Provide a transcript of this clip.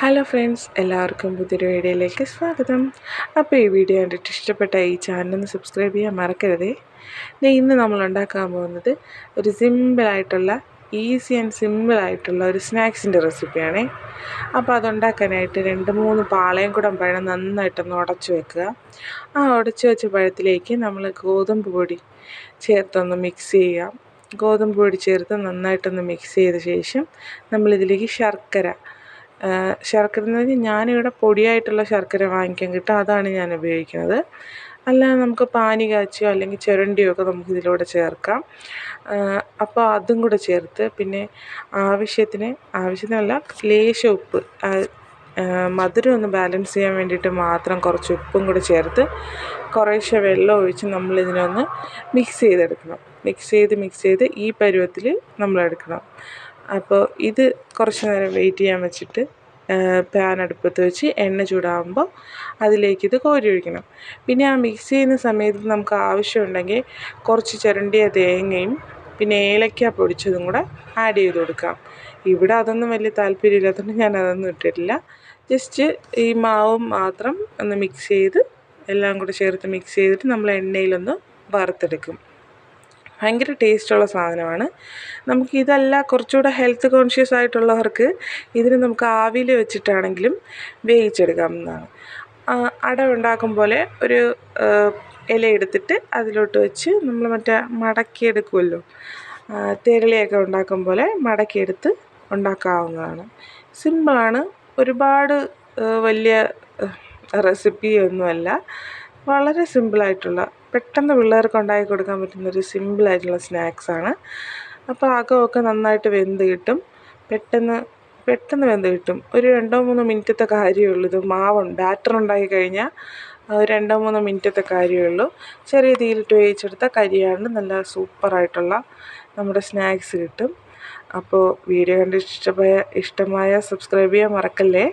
Hello friends എല്ലാവർക്കും പുതിയൊരു വീഡിയോയിലേക്ക് സ്വാഗതം. അപ്പോൾ ഈ വീഡിയോ കണ്ടിട്ട് ഇഷ്ടപ്പെട്ട ഈ ചാനലൊന്ന് സബ്സ്ക്രൈബ് ചെയ്യാൻ മറക്കരുതേ. ഇന്ന് നമ്മൾ ഉണ്ടാക്കാൻ പോകുന്നത് ഒരു സിമ്പിളായിട്ടുള്ള ഈസി ആൻഡ് സിമ്പിളായിട്ടുള്ള ഒരു സ്നാക്സിന്റെ റെസിപ്പിയാണേ അപ്പോൾ അതുണ്ടാക്കാനായിട്ട് രണ്ട് മൂന്ന് പാളയം കൂടെ പഴം നന്നായിട്ടൊന്ന് ഉടച്ചു വെക്കുക. ആ ഉടച്ചു വെച്ച പഴത്തിലേക്ക് നമ്മൾ ഗോതമ്പ് പൊടി ചേർത്തൊന്ന് മിക്സ് ചെയ്യുക. ഗോതമ്പ് പൊടി ചേർത്ത് നന്നായിട്ടൊന്ന് മിക്സ് ചെയ്ത ശേഷം നമ്മളിതിലേക്ക് ശർക്കര ശർക്കര എന്ന് പറഞ്ഞാൽ ഞാനിവിടെ പൊടിയായിട്ടുള്ള ശർക്കര വാങ്ങിക്കാൻ കിട്ടും. അതാണ് ഞാൻ ഉപയോഗിക്കുന്നത്. അല്ലാതെ നമുക്ക് പാനി കാച്ചിയോ അല്ലെങ്കിൽ ചുരണ്ടിയോ ഒക്കെ നമുക്ക് ഇതിലൂടെ ചേർക്കാം. അപ്പോൾ അതും കൂടെ ചേർത്ത് പിന്നെ ആവശ്യത്തിന് ആവശ്യത്തിനല്ല ലേശം ഉപ്പ്. മധുരം ഒന്ന് ബാലൻസ് ചെയ്യാൻ വേണ്ടിയിട്ട് മാത്രം കുറച്ച് ഉപ്പും കൂടെ ചേർത്ത് കുറേശ്ശെ വെള്ളം ഒഴിച്ച് നമ്മൾ ഇതിനൊന്ന് മിക്സ് ചെയ്തെടുക്കണം. മിക്സ് ചെയ്ത് മിക്സ് ചെയ്ത് ഈ പരുവത്തിൽ നമ്മളെടുക്കണം. അപ്പോൾ ഇത് കുറച്ച് നേരം വെയിറ്റ് ചെയ്യാൻ വെച്ചിട്ട് പാൻ അടുപ്പത്ത് വെച്ച് എണ്ണ ചൂടാകുമ്പോൾ അതിലേക്ക് ഇത് കോരി ഒഴിക്കണം. പിന്നെ ആ മിക്സ് ചെയ്യുന്ന സമയത്ത് നമുക്ക് ആവശ്യമുണ്ടെങ്കിൽ കുറച്ച് ചിരണ്ടിയ തേങ്ങയും പിന്നെ ഏലക്ക പൊടിച്ചതും കൂടെ ആഡ് ചെയ്ത് കൊടുക്കാം. ഇവിടെ അതൊന്നും വലിയ താല്പര്യമില്ലാത്തതുകൊണ്ട് ഞാൻ അതൊന്നും ഇട്ടിട്ടില്ല. ജസ്റ്റ് ഈ മാവും മാത്രം ഒന്ന് മിക്സ് ചെയ്ത് എല്ലാം കൂടെ ചേർത്ത് മിക്സ് ചെയ്തിട്ട് നമ്മൾ എണ്ണയിലൊന്ന് വറുത്തെടുക്കും. ഭയങ്കര ടേസ്റ്റുള്ള സാധനമാണ്. നമുക്ക് ഇതല്ല കുറച്ചുകൂടെ ഹെൽത്ത് കോൺഷ്യസ് ആയിട്ടുള്ളവർക്ക് ഇതിന് നമുക്ക് ആവിയിൽ വെച്ചിട്ടാണെങ്കിലും വേവിച്ചെടുക്കാവുന്നതാണ് അട ഉണ്ടാക്കും പോലെ ഒരു ഇല എടുത്തിട്ട് അതിലോട്ട് വെച്ച് നമ്മൾ മറ്റേ മടക്കിയെടുക്കുമല്ലോ. തെരളിയൊക്കെ ഉണ്ടാക്കും പോലെ മടക്കിയെടുത്ത് ഉണ്ടാക്കാവുന്നതാണ്. സിമ്പിളാണ് ഒരുപാട് വലിയ റെസിപ്പി ഒന്നുമല്ല. വളരെ സിമ്പിളായിട്ടുള്ള പെട്ടെന്ന് പിള്ളേർക്ക് ഉണ്ടാക്കി കൊടുക്കാൻ പറ്റുന്ന ഒരു സിമ്പിൾ ആയിട്ടുള്ള സിമ്പിളായിട്ടുള്ള സ്നാക്സാണ് അപ്പോൾ അകമൊക്കെ നന്നായിട്ട് വെന്ത് കിട്ടും. പെട്ടെന്ന് പെട്ടെന്ന് വെന്ത് കിട്ടും. ഒരു രണ്ടോ മൂന്നോ മിനിറ്റത്തെ കാര്യമേ ഉള്ളൂ ഇത് മാവ് ബാറ്റർ ഉണ്ടാക്കി കഴിഞ്ഞാൽ രണ്ടോ മൂന്നോ മിനിറ്റത്തെ കാര്യമേ ഉള്ളൂ ചെറിയ തീയിലിട്ട് വേവിച്ചെടുത്ത കരിയാണ്ട് നല്ല സൂപ്പറായിട്ടുള്ള നമ്മുടെ സ്നാക്സ് കിട്ടും. അപ്പോൾ വീഡിയോ കണ്ട് ഇഷ്ടമായ ഇഷ്ടമായ സബ്സ്ക്രൈബ് ചെയ്യാൻ മറക്കല്ലേ?